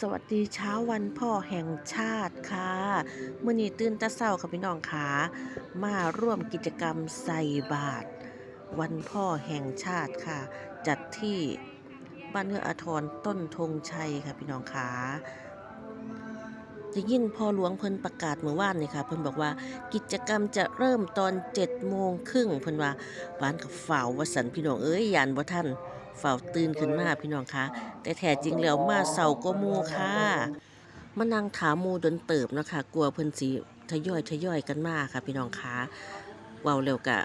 สวัสดีเช้าวันพ่อแห่งชาติค่ะมื่อนี้ตื่นตะเศร้าค่ะพี่น้องขามาร่วมกิจกรรมใส่บาตรวันพ่อแห่งชาติค่ะ จัดที่บ้านเนื้ออาทรต้นธงชัยค่ะพี่น้องขาจะยิ่นพ่อหลวงเพิ่นประกาศเมื่อวานนี่ค่ะเพิ่นบอกว่ากิจกรรมจะเริ่มตอน7จ็ดโมงครึ่งเพิ่นว่าบ้านกับฝ่าววสันพี่น้องเอ้ยยานบ่ท่าน เฝ่าตื่นขึ้นมาพี่น้องคะแต่แท้จริงแล้วมาเสาก็มูค่ะมานั่งถามมูดนเติบนะคะกลัวเพิ่นสิทยอยทยอยกันมาค่ะ พี่น้องคะเว้าเร็วกะ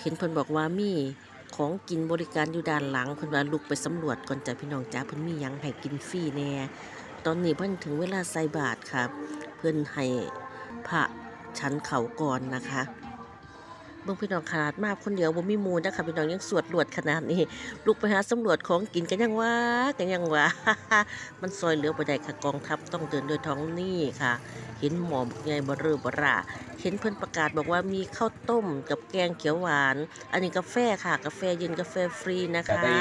เห็นเพิ่นบอกว่ามีของกินบริการอยู่ด้านหลังเพิ่นว่าลุกไปสำรวจก่อนจ้ะพี่น้องจ้าเพิ่นมียังให้กินฟรีแน่ตอนนี้เพิ่นถึงเวลาใส่บาตรค่ะเพิ่นให้พระชั้นเขาก่อนนะคะ เบิ่งพี่น้องขนาดมากคนเดียวบ่มีหมูลนะคะพี่น้องยังสวดรวดขนาดนี้ ลูกไปหาสำรวจของกินกันยังว่ากันยังว่ามันซอยเหลือบ่ได้ค่ะกองทัพต้องเดินโดวยท้องนี่ค่ะ เห็นหมอมใหญ่บ่เรือบ่ราเห็นเพิ่นประกาศบอกว่ามีข้าวต้มกับแกงเขียวหวาน อันนี้กาแฟค่ะ กาแฟเย็นกาแฟฟรีนะจะคะได้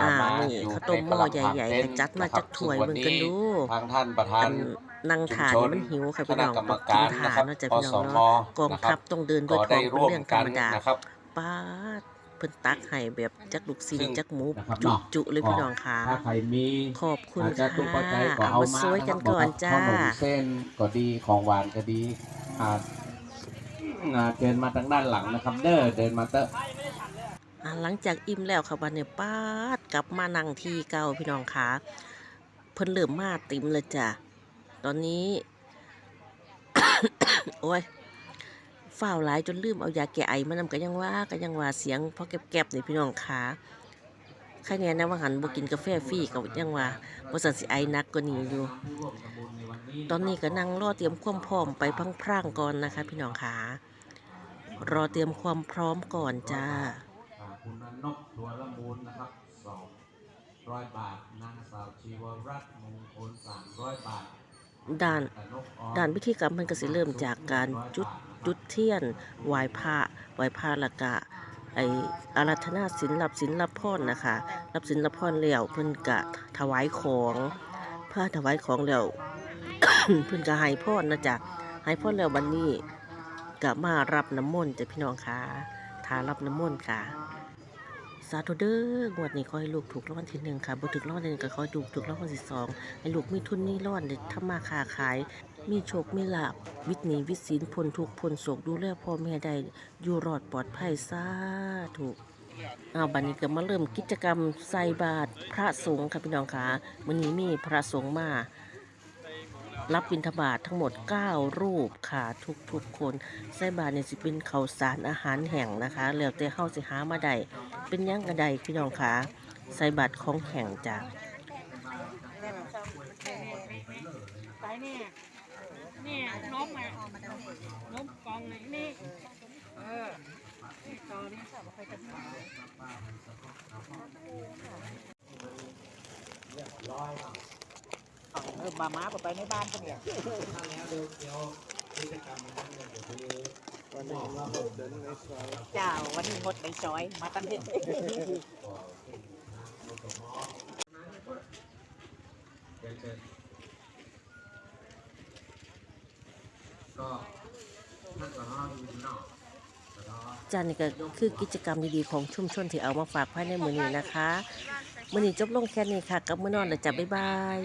อ่ามานี่อยู่ข้าวต้มหม้อใหญ่ๆในให้จัดมาจากถ้วยะครับเบิ่งกันดู ทางท่านประธาอันนนั่งทานนี่มันหิวค่ะคพี่น้ณะองกรรมต้องกิกานรทานะนครับเนาะจ้ะอพี่น้สองมเนาะกองนะคทัรัพบต้องเดินด้วยก็ท้ได้องเป็นร่วมเรื่องธรกัรนมดานะครับป้าดเพิ่นตักให้แบบจักลูกศิลซึ่งจักหมูนะครับจุเนาะจุเลยพี่น้องค่ะถ้าใครมีขอบคุณอาจจะค่ะตุกปัจจัยก็เอาเอามามาซวยกันนะครับก่อนจ้าขนมเส้นก็ดีของหวานก็ดีอ่าอ่าเดินมาทางด้านหลังนะครับ เด้อเดินมาเตอะอะหลังจากอิ่มแล้วค่ะวันนี้ป้าดกลับมานั่งที่เก่าพี่น้องค่ะ เพิ่นเริ่มมาติมเลยจ้ะ ตอนนี้ โอ้ยฝ้าวหลายจนลืมเอายาแก้ไอมานำกันยังว่ากันยังว่าเสียงพอแก็บๆนี่พี่น้องค่ะใครเนี่ยนะว่าหันบ่กินกาแฟฟรีก็ยังว่าบ่สันสิไอนักกว่านี้อยู่ ตอนนี้ก็นั่งรอเตรียมความพร้อมไปพรั่งๆก่อนนะคะ พี่น้องค่ะรอเตรียมความพร้อมก่อนจ้าคุณนันนกตัวละมูลนะครับ ร้อยบาท นางสาวชีวรัตน์มงคลสามร้อยบาทด้านกนกออด้านพิธีกรรมมันก็สิเริ่มจากการจุดจุดเทียนไหว้พระไหว้พระและกะไออารัธนาศีลรับศีลรับพรนะคะ รับศีลรับพรแล้วเพิ่นกะถวายของพระถวายของแล้วเพิ่นก็ให้พรนะจ๊ะให้พรแล้ววันนี้ก็มารับน้ำมนต์จ้ะพี่น้องค่ะทารับน้ำมนต์ค่ะ สาธุเด้องวดนี้ขอให้ลูกถูกรางวัลที่หนึ่งค่ะบ่ถูกรางวัลที่หนึ่งก็ขอให้ถูกถูกรางวัลที่สองให้ลูกมีทุนมีร้อนได้ทำมาค้าขาย มีโชคมีลาบวิตหนีวิสินพ้นทุกข์พ้นโศกดูแลพ่อแม่ได้อยู่รอดปลอดภัยสาธุเอาบัดนี้ก็มาเริ่มกิจกรรมใส่บาตรพระสงฆ์ค่ะพี่น้องค่ะมื้อนี้มีพระสงฆ์มา รับบิณฑบาตทั้งหมด 9 รูปค่ะทุกทุกๆคนใส่บาตรเนี่ยสิเป็นข้าวสารอาหารแห้งนะคะแล้วแต่เฮาสิหามาได้เป็นหยังกระไดพี่น้องค่ะใส่บาตรของแห้งจ้ะไปเนี่ยนี่นมอะนมกองไหนนี่เออนี่ตอนนี้สับไปกัน เออมาม้าไปในบ้านกันเนี่ยเจ้าวันนี้หมดในซอย มาตั้งเด็ดจ้านี่ก็คือกิจกรรมดีๆของชุมชนที่เอามาฝากภายในมือนี้นะคะ มือนี้จบลงแค่นี้ค่ะ กับมือนอนแล้วจ้ะบ๊ายบาย